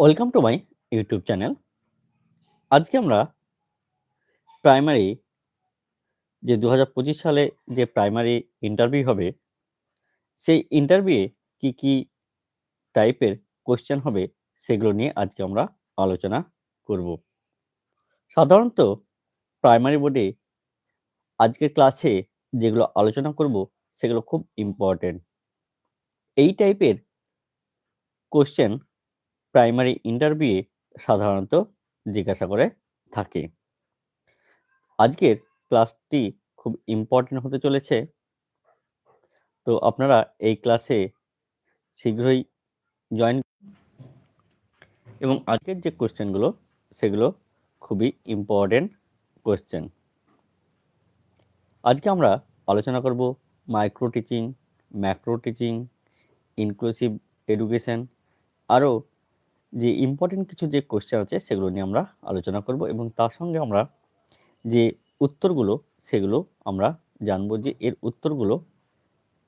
Welcome to my YouTube channel আজকে আমরা primary যে দু হাজার পঁচিশ সালে যে প্রাইমারি ইন্টারভিউ হবে, সেই ইন্টারভিউয়ে কি কি টাইপের কোশ্চেন হবে সেগুলো নিয়ে আজকে আমরা আলোচনা করব। সাধারণত প্রাইমারি বোর্ডে আজকের ক্লাসে যেগুলো আলোচনা করব সেগুলো খুব ইম্পর্টেন্ট এই টাইপের কোশ্চেন প্রাইমারি ইন্টারভিউয়ে সাধারণত জিজ্ঞাসা করে থাকে। আজকের ক্লাসটি খুব ইম্পর্টেন্ট হতে চলেছে। তো আপনারা এই ক্লাসে শীঘ্রই জয়েন এবং আজকের যে কোয়েশ্চেনগুলো সেগুলো খুবই ইম্পর্টেন্ট কোয়েশ্চেন আজকে আমরা আলোচনা করব micro teaching macro teaching inclusive education আরও যে ইম্পর্টেন্ট কিছু যে কোশ্চেন আছে, সেগুলো নিয়ে আমরা আলোচনা করব এবং তার সঙ্গে আমরা যে উত্তরগুলো, সেগুলো আমরা জানব যে এর উত্তরগুলো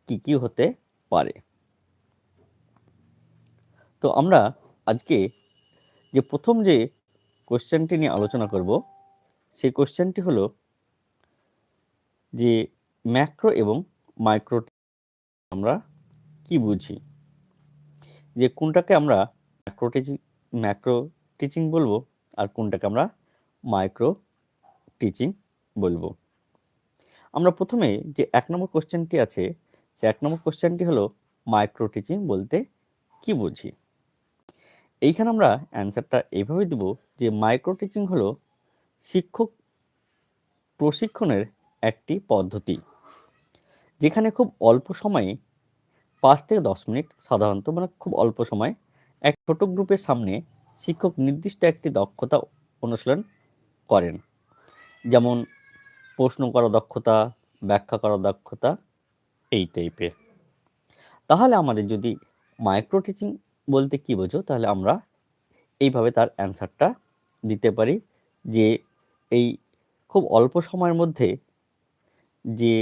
কি কি হতে পারে। তো আমরা আজকে যে প্রথম যে কোশ্চেনটি নিয়ে আলোচনা করব, সেই কোশ্চেনটি হলো যে ম্যাক্রো এবং মাইক্রো আমরা কি বুঝি? যে কোনটাকে আমরা ম্যাক্রো টিচিং ম্যাক্রো টিচিং বলব আর কোনটাকে আমরা মাইক্রো টিচিং বলব। আমরা প্রথমে যে এক নম্বর কোশ্চেনটি আছে, সে এক নম্বর কোশ্চেনটি হলো মাইক্রো টিচিং বলতে কি বুঝি? এইখানে আমরা অ্যান্সারটা এইভাবে দিব যে মাইক্রো টিচিং হলো শিক্ষক প্রশিক্ষণের একটি পদ্ধতি, যেখানে খুব অল্প সময়ে পাঁচ থেকে দশ মিনিট সাধারণত মানে খুব অল্প সময় এক ছোট গ্রুপের সামনে শিক্ষক নির্দিষ্ট একটি দক্ষতা অনুশীলন করেন। যেমন, প্রশ্ন করা দক্ষতা, ব্যাখ্যা করা দক্ষতা, এই টাইপের তাহলে আমাদের যদি মাইক্রো টিচিং বলতে কি বোঝো, তাহলে আমরা এইভাবে তার অ্যান্সারটা দিতে পারি যে, এই খুব অল্প সময়ের মধ্যে যে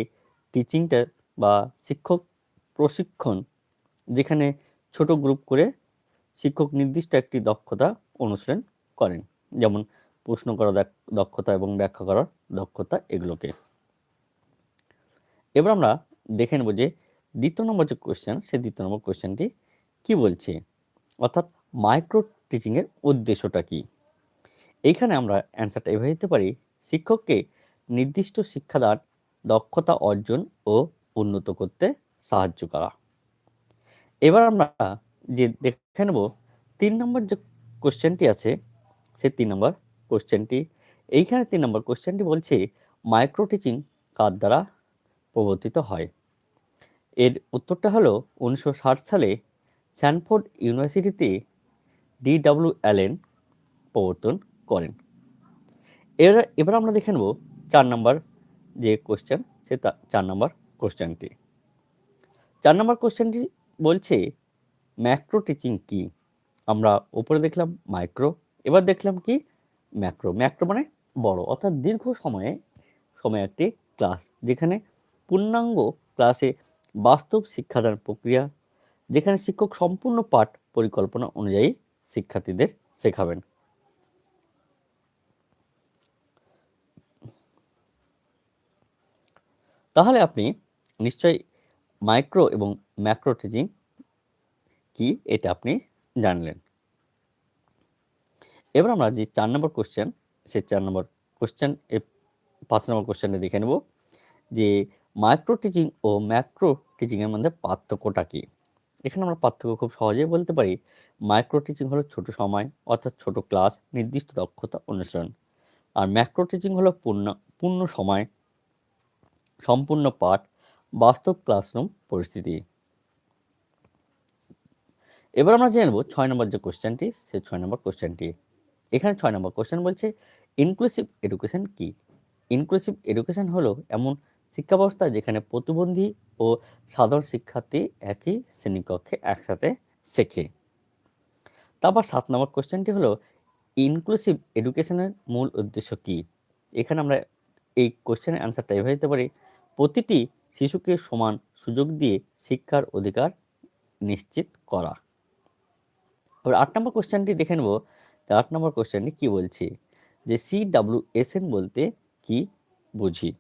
টিচিংটা বা শিক্ষক প্রশিক্ষণ যেখানে ছোট গ্রুপ করে শিক্ষক নির্দিষ্ট একটি দক্ষতা অনুশীলন করেন। যেমন প্রশ্ন করা দক্ষতা এবং ব্যাখ্যা করার দক্ষতা এগুলোকে। এবার আমরা দেখে নেব যে দ্বিতীয় নম্বর যে কোয়েশ্চেন সেই দ্বিতীয় নম্বর কোয়েশ্চেনটি কি বলছে? অর্থাৎ মাইক্রো টিচিংয়ের উদ্দেশ্যটা কি? এইখানে আমরা অ্যান্সারটা এভাবে দিতে পারি, শিক্ষককে নির্দিষ্ট শিক্ষাদান, দক্ষতা অর্জন ও উন্নত করতে সাহায্য করা। এবার আমরা যে দেখে নেব, তিন নম্বর যে কোশ্চেনটি আছে, সেই তিন নম্বর কোশ্চেনটি। এইখানে তিন নম্বর কোশ্চেনটি বলছে মাইক্রো টিচিং কার দ্বারা প্রবর্তিত হয়? এর উত্তরটা হলো, উনিশশো ষাট সালে স্যানফোর্ড ইউনিভার্সিটিতে ডিডাব্লিউ অ্যালেন প্রবর্তন করেন। এবার এবার আমরা দেখে নেব চার নম্বর যে কোশ্চেন, সে চার নম্বর কোশ্চেনটি। চার নম্বর কোশ্চেনটি বলছে ম্যাক্রো টিচিং কি? আমরা উপরে দেখলাম মাইক্রো, এবার দেখলাম কি? ম্যাক্রো। ম্যাক্রো মানে বড়। অর্থাৎ দীর্ঘ সময়ে, সময় একটি ক্লাস, যেখানে পূর্ণাঙ্গ ক্লাসে বাস্তব শিক্ষাদান প্রক্রিয়া, যেখানে শিক্ষক সম্পূর্ণ পাঠ পরিকল্পনা অনুযায়ী শিক্ষার্থীদের শেখাবেন। তাহলে আপনি নিশ্চয়ই মাইক্রো এবং ম্যাক্রো টিচিং কি এটা আপনি জানলেন। এবার আমরা যে চার নম্বর কোশ্চেন সেই চার নম্বর কোশ্চেন এ পাঁচ নম্বর কোশ্চেনটা দেখে নেব যে মাইক্রো টিচিং ও ম্যাক্রো টিচিংয়ের মধ্যে পার্থক্যটা কী? এখানে আমরা পার্থক্য খুব সহজেই বলতে পারি মাইক্রো টিচিং হলো ছোট সময় অর্থাৎ ছোট ক্লাস নির্দিষ্ট দক্ষতা অনুসরণ আর ম্যাক্রো টিচিং হলো পূর্ণ পূর্ণ সময়, সম্পূর্ণ পাঠ, বাস্তব ক্লাসরুম পরিস্থিতি। এবার আমরা জেনে নেব ছয় নম্বর যে কোশ্চেনটি, সে ছয় নম্বর কোশ্চেনটি। এখানে ছয় নম্বর কোশ্চেন বলছে ইনক্লুসিভ এডুকেশন কি? ইনক্লুসিভ এডুকেশন হলো এমন শিক্ষা ব্যবস্থা যেখানে প্রতিবন্ধী ও সাধারণ শিক্ষার্থী একই শ্রেণীকক্ষে একসাথে শেখে। তারপর সাত নম্বর কোশ্চেনটি হলো ইনক্লুসিভ এডুকেশনের মূল উদ্দেশ্য কি? এখানে আমরা এই কোশ্চেনের অ্যান্সারটা এভাবে দিতে পারি, প্রতিটি শিশুকে সমান সুযোগ দিয়ে শিক্ষার অধিকার নিশ্চিত করা। এবার আট নম্বর কোশ্চেনটি দেখে নেব। আট নম্বর কোশ্চেনটি কী বলছে? যে সি ডাব্লিউ এস এন বলতে কি বুঝি?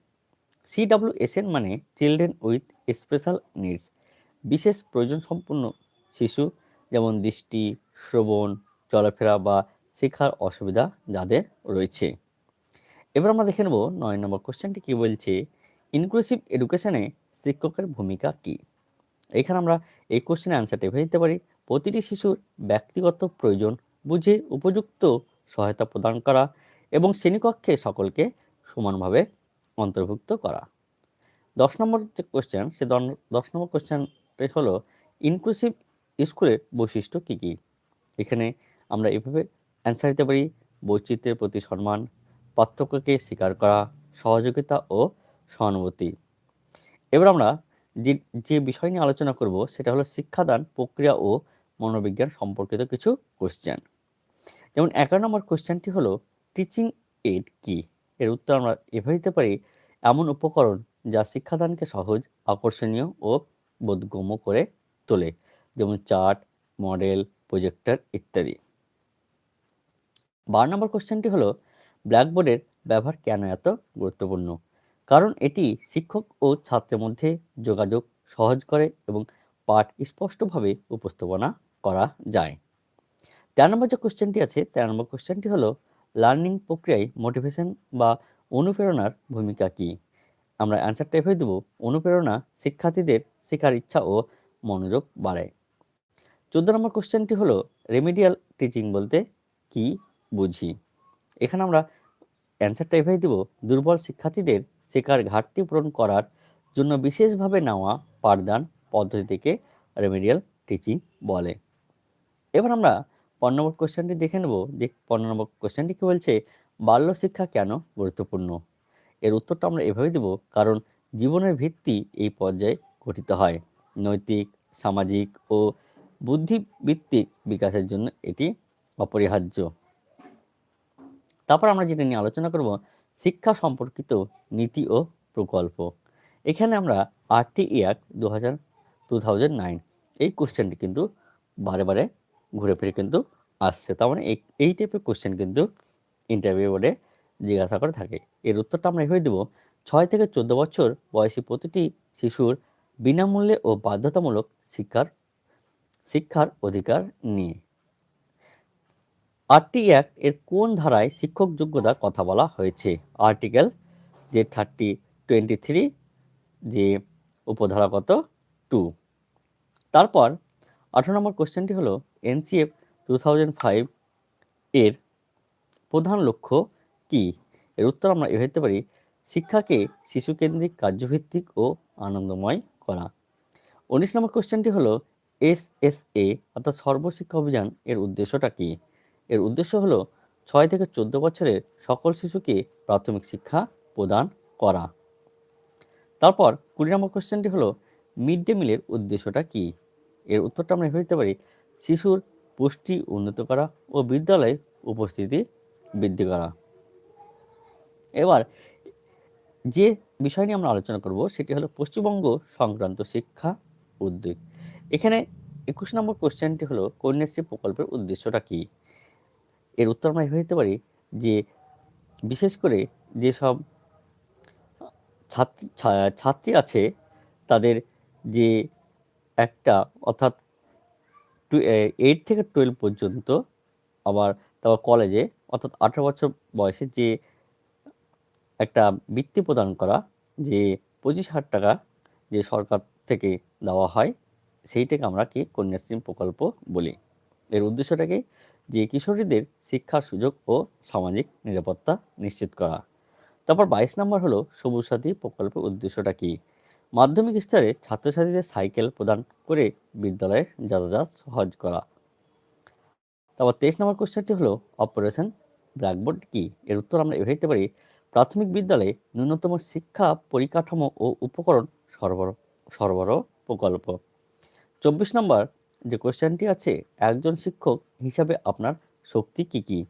সি ডাব্লিউ এস এন মানে চিলড্রেন উইথ স্পেশাল নিডস বিশেষ প্রয়োজন সম্পন্ন শিশু, যেমন দৃষ্টি, শ্রবণ, চলাফেরা বা শেখার অসুবিধা যাদের রয়েছে। এবার আমরা দেখে নেব নয় নম্বর কোশ্চেনটি কী বলছে? ইনক্লুসিভ এডুকেশনে শিক্ষকের ভূমিকা কী? এখানে আমরা এই কোশ্চেনের অ্যান্সারটা এভাবে দিতে পারি। প্রতিটি শিশুর ব্যক্তিগত প্রয়োজন বুঝে উপযুক্ত সহায়তা প্রদান করা এবং শ্রেণীকক্ষে সকলকে সমানভাবে অন্তর্ভুক্ত করা। দশ নম্বর যে কোশ্চেন সে দশ নম্বর কোশ্চেনটি হলো ইনক্লুসিভ স্কুলের বৈশিষ্ট্য কী কী? এখানে আমরা এভাবে অ্যান্সার দিতে পারি, বৈচিত্র্যের প্রতি সম্মান, পার্থক্যকে স্বীকার করা, সহযোগিতা ও সহানুভূতি। এবার আমরা যে যে বিষয় নিয়ে আলোচনা করব, সেটা হলো শিক্ষাদান প্রক্রিয়া ও মনোবিজ্ঞান সম্পর্কিত কিছু কোশ্চেন যেমন এগারো নম্বর কোশ্চেনটি হলো টিচিং এড কি? এর উত্তর আমরা এভাবে দিতে পারি, এমন উপকরণ যা শিক্ষাদানকে সহজ, আকর্ষণীয় ও বোধগম্য করে তোলে, যেমন চার্ট মডেল প্রজেক্টর ইত্যাদি। বারো নম্বর কোশ্চেনটি হলো ব্ল্যাকবোর্ডের ব্যবহার কেন এত গুরুত্বপূর্ণ? কারণ এটি শিক্ষক ও ছাত্রের মধ্যে যোগাযোগ সহজ করে এবং পাঠ স্পষ্টভাবে উপস্থাপনা করা যায়। তেরো নম্বর যে কোশ্চেনটি আছে, তেরো নম্বর কোশ্চেনটি হলো লার্নিং প্রক্রিয়ায় মোটিভেশন বা অনুপ্রেরণার ভূমিকা কী? আমরা অ্যান্সারটা এভাবে দেবো, অনুপ্রেরণা শিক্ষার্থীদের শেখার ইচ্ছা ও মনোযোগ বাড়ায়। চোদ্দ নম্বর কোশ্চেনটি হলো রেমিডিয়াল টিচিং বলতে কি বুঝি? এখানে আমরা অ্যান্সারটা এভাবে দেব, দুর্বল শিক্ষার্থীদের শেখার ঘাটতি পূরণ করার জন্য বিশেষভাবে নেওয়া পাঠদান পদ্ধতিকে রেমিডিয়াল টিচিং বলে। এবার আমরা পনেরো নম্বর কোশ্চেনটি দেখে নেব যে পনেরো নম্বর কোশ্চেনটি কী বলছে, বাল্য শিক্ষা কেন গুরুত্বপূর্ণ? এর উত্তরটা আমরা এভাবে দেব, কারণ জীবনের ভিত্তি এই পর্যায়ে গঠিত হয়। নৈতিক, সামাজিক ও বুদ্ধিভিত্তিক বিকাশের জন্য এটি অপরিহার্য। তারপর আমরা যেটা নিয়ে আলোচনা করব, শিক্ষা সম্পর্কিত নীতি ও প্রকল্প। এখানে আমরা আরটি অ্যাক্ট দু হাজার টু এই কোশ্চেনটি কিন্তু বারে বারে ঘুরে ফিরে কিন্তু আসছে। তার মানে এই টাইপের কোশ্চেন কিন্তু ইন্টারভিউ বোর্ডে জিজ্ঞাসা করে থাকে। এর উত্তরটা আমরা এভাবে দেবো, ছয় থেকে চোদ্দ বছর বয়সী প্রতিটি শিশুর বিনামূল্যে ও বাধ্যতামূলক শিক্ষার শিক্ষার অধিকার নিয়ে। আরটি অ্যাক্ট এর কোন ধারায় শিক্ষক যোগ্যতার কথা বলা হয়েছে? আর্টিকেল যে থার্টি টোয়েন্টি থ্রি যে উপধারা কত? টু তারপর আঠারো নম্বর কোশ্চেনটি হলো, এনসিএফ টু থাউজেন্ড ফাইভ এর প্রধান লক্ষ্য কি? এর উত্তর আমরা এ হতে পারি, শিক্ষাকে শিশুকেন্দ্রিক, কার্যভিত্তিক ও আনন্দময় করা। উনিশ নম্বর কোশ্চেনটি হলো এস এস এ অর্থাৎ সর্বশিক্ষা অভিযান এর উদ্দেশ্যটা কী? এর উদ্দেশ্য হলো, ছয় থেকে চোদ্দ বছরের সকল শিশুকে প্রাথমিক শিক্ষা প্রদান করা। তারপর কুড়ি নম্বর কোশ্চেনটি হলো মিড ডে মিলের উদ্দেশ্যটা কি? এর উত্তরটা আমরা দিতে পারি, শিশুর পুষ্টি উন্নত করা ও বিদ্যালয়ে উপস্থিতি বৃদ্ধি করা। এবার, যে বিষয় নিয়ে আমরা আলোচনা করব সেটি হলো পশ্চিমবঙ্গ সংক্রান্ত শিক্ষা উদ্যোগ। এখানে একুশ নম্বর কোশ্চেনটি হলো, কন্যাশ্রী প্রকল্পের উদ্দেশ্যটা কী? এর উত্তর আমরা এভাবে দিতে পারি যে, বিশেষ করে যেসব ছাত্রী ছাত্রী আছে, তাদের যে একটা অর্থাৎ এইট থেকে টুয়েলভ পর্যন্ত আবার তারপর কলেজে অর্থাৎ আঠারো বছর বয়সে যে একটা বৃত্তি প্রদান করা, যে পঁচিশ হাজার টাকা যে সরকার থেকে দেওয়া হয়, সেইটাকে আমরা কি কন্যাশ্রী প্রকল্প বলি। এর উদ্দেশ্যটাকে যে কিশোরীদের শিক্ষার সুযোগ ও সামাজিক নিরাপত্তা নিশ্চিত করা। তারপর বাইশ নম্বর হলো সবুজ সাথী প্রকল্পের উদ্দেশ্যটা কি? মাধ্যমিক স্তরে ছাত্রছাত্রীদের সাইকেল প্রদান করে বিদ্যালয়ে যাতায়াত সহজ করা। তারপর তেইশ নম্বর কোশ্চেনটি হলো, অপারেশন ব্ল্যাকবোর্ড কি? এর উত্তর আমরা এভাবে দিতে পারি, প্রাথমিক বিদ্যালয়ে ন্যূনতম শিক্ষা পরিকাঠামো ও উপকরণ সরবরাহ সরবরাহ প্রকল্প। চব্বিশ নম্বর যে কোশ্চেনটি আছে, একজন শিক্ষক হিসাবে আপনার শক্তি কি কি?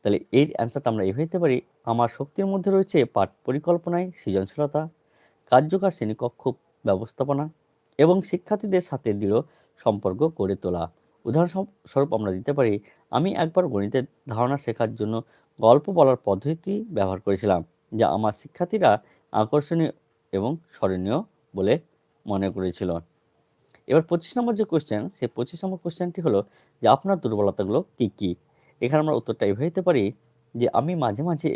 তাহলে এর অ্যান্সারটা আমরা এভাবে দিতে পারি, আমার শক্তির মধ্যে রয়েছে পাঠ পরিকল্পনায় সৃজনশীলতা কার্যকর শ্রেণীকক্ষ, ব্যবস্থাপনা এবং শিক্ষার্থীদের সাথে দৃঢ় সম্পর্ক গড়ে তোলা। উদাহরণস্বরূপ আমরা দিতে পারি, আমি একবার গণিতের ধারণা শেখার জন্য গল্প বলার পদ্ধতি ব্যবহার করেছিলাম, যা আমার শিক্ষার্থীরা আকর্ষণীয় এবং স্মরণীয় বলে মনে করেছিল। এবার পঁচিশ নম্বর যে কোশ্চেন সেই পঁচিশ নম্বর কোশ্চেনটি হলো যে আপনার দুর্বলতাগুলো কী কী? এখানে আমরা উত্তরটা এভাবে দিতে পারি যে, আমি মাঝে মাঝে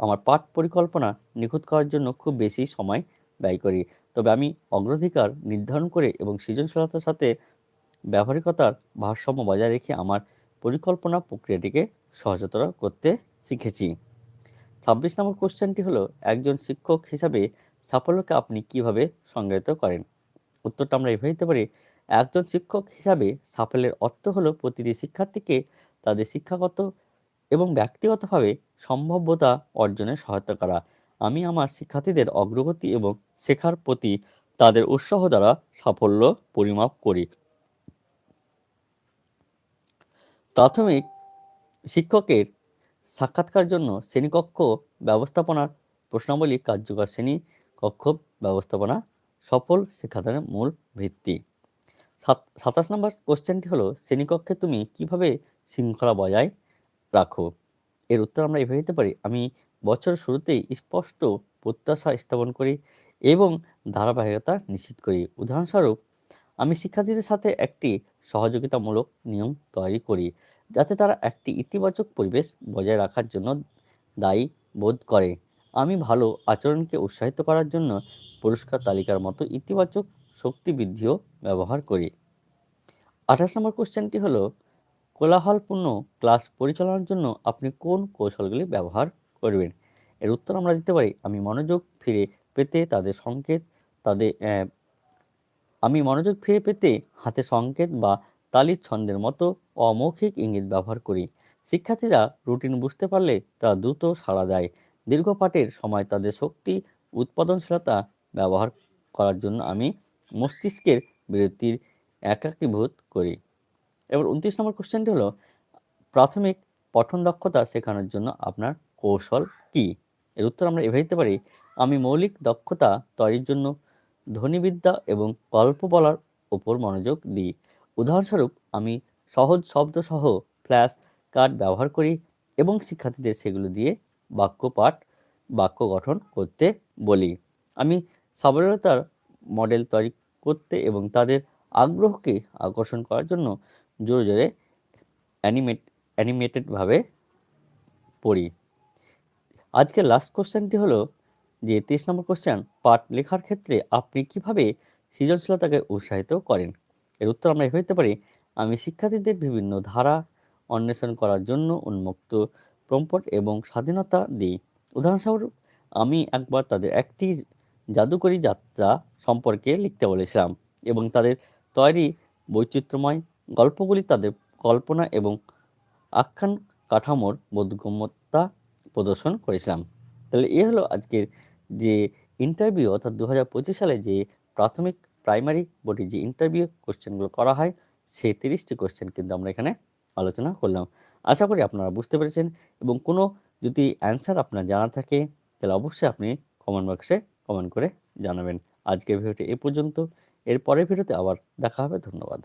আমার পাঠ পরিকল্পনা নিখুঁত করার জন্য খুব বেশি সময় ব্যয় করি। তবে আমি অগ্রাধিকার নির্ধারণ করে এবং সৃজনশীলতার সাথে ব্যবহারিকতার ভারসাম্য বজায় রেখে আমার পরিকল্পনা প্রক্রিয়াটিকে সহজতর করতে শিখেছি। ছাব্বিশ নম্বর কোশ্চেনটি হলো, একজন শিক্ষক হিসাবে সাফল্যকে আপনি কীভাবে সংজ্ঞায়িত করেন? উত্তরটা আমরা এভাবে দিতে পারি, একজন শিক্ষক হিসাবে সাফল্যের অর্থ হলো প্রতিটি শিক্ষার্থীকে তাদের শিক্ষাগত এবং ব্যক্তিগতভাবে সম্ভাব্যতা অর্জনে সহায়তা করা। আমি আমার শিক্ষার্থীদের অগ্রগতি এবং শেখার প্রতি তাদের উৎসাহ দ্বারা সাফল্য পরিমাপ করি। প্রাথমিক শিক্ষকের সাক্ষাৎকার জন্য শ্রেণীকক্ষ ব্যবস্থাপনার প্রশ্নাবলী কার্যকর শ্রেণি কক্ষ ব্যবস্থাপনা সফল শিক্ষাদানের মূল ভিত্তি। সাতাশ নম্বর কোশ্চেনটি হলো, শ্রেণীকক্ষে তুমি কীভাবে শৃঙ্খলা বজায় রাখো? এর উত্তর আমরা এভাবে দিতে পারি, আমি বছর শুরুতেই স্পষ্ট প্রত্যাশা স্থাপন করি এবং ধারাবাহিকতা নিশ্চিত করি। উদাহরণস্বরূপ, আমি শিক্ষার্থীদের সাথে একটি সহযোগিতামূলক নিয়ম তৈরি করি যাতে তারা একটি ইতিবাচক পরিবেশ বজায় রাখার জন্য দায়ী বোধ করে। আমি ভালো আচরণকে উৎসাহিত করার জন্য পুরস্কার তালিকার মতো ইতিবাচক শক্তি বৃদ্ধিও ব্যবহার করি। আঠাশ নম্বর কোশ্চেনটি হলো, কোলাহলপূর্ণ ক্লাস পরিচালনার জন্য আপনি কোন কৌশলগুলি ব্যবহার করবেন। এর উত্তর আমরা দিতে পারি, আমি মনোযোগ ফিরে পেতে তাদের সংকেত, তাদের আমি মনোযোগ ফিরে পেতে হাতে সংকেত বা তালির ছন্দের মতো অমৌখিক ইঙ্গিত ব্যবহার করি। শিক্ষার্থীরা রুটিন বুঝতে পারলে তারা দ্রুত সাড়া দেয়। দীর্ঘ পাঠের সময় তাদের শক্তি, উৎপাদনশীলতা ব্যবহার করার জন্য আমি মস্তিষ্কের বিরতির একাকীভূত করি। এবার উনত্রিশ নম্বর কোশ্চেনটি হলো, প্রাথমিক পঠন দক্ষতা শেখানোর জন্য আপনার কৌশল কি? এর উত্তর আমরা এভাবে দিতে পারি, আমি মৌলিক দক্ষতা তৈরির জন্য ধ্বনিবিদ্যা এবং গল্প বলার ওপর মনোযোগ দিই। উদাহরণস্বরূপ, আমি সহজ শব্দ সহ ফ্ল্যাশ কার্ড ব্যবহার করি এবং শিক্ষার্থীদের সেগুলো দিয়ে বাক্য পাঠ, বাক্য গঠন করতে বলি। আমি সাবলীলতার মডেল তৈরি করতে এবং তাদের আগ্রহকে আকর্ষণ করার জন্য জোরে জোরে অ্যানিমেট, অ্যানিমেটেডভাবে পড়ি। আজকের লাস্ট কোশ্চেনটি হলো যে, তেইশ নম্বর কোশ্চেন পাঠ লেখার ক্ষেত্রে আপনি কীভাবে সৃজনশীলতাকে উৎসাহিত করেন? এর উত্তর আমরা এভাবে দিতে পারি, আমি শিক্ষার্থীদের বিভিন্ন ধারা অন্বেষণ করার জন্য উন্মুক্ত প্রম্পট এবং স্বাধীনতা দিই। উদাহরণস্বরূপ, আমি একবার তাদের একটি জাদুকরী যাত্রা সম্পর্কে লিখতে বলেছিলাম এবং তাদের তৈরি বৈচিত্র্যময় গল্পগুলি তাদের কল্পনা এবং আখ্যান কাঠামোর বোধগম্যতা প্রদর্শন করেছিলাম। তাহলে এ হলো আজকের যে ইন্টারভিউ অর্থাৎ দু হাজার পঁচিশ সালে যে প্রাথমিক প্রাইমারি বোর্ডে যে ইন্টারভিউ কোশ্চেনগুলো করা হয় সেই তিরিশটি কোশ্চেন কিন্তু আমরা এখানে আলোচনা করলাম। আশা করি আপনারা বুঝতে পেরেছেন এবং কোনো যদি অ্যান্সার আপনার জানা থাকে, তাহলে অবশ্যই আপনি কমেন্ট বক্সে কমেন্ট করে জানাবেন। আজকের ভিডিওটি এ পর্যন্ত। এর পরের ভিডিওতে আবার দেখা হবে। ধন্যবাদ।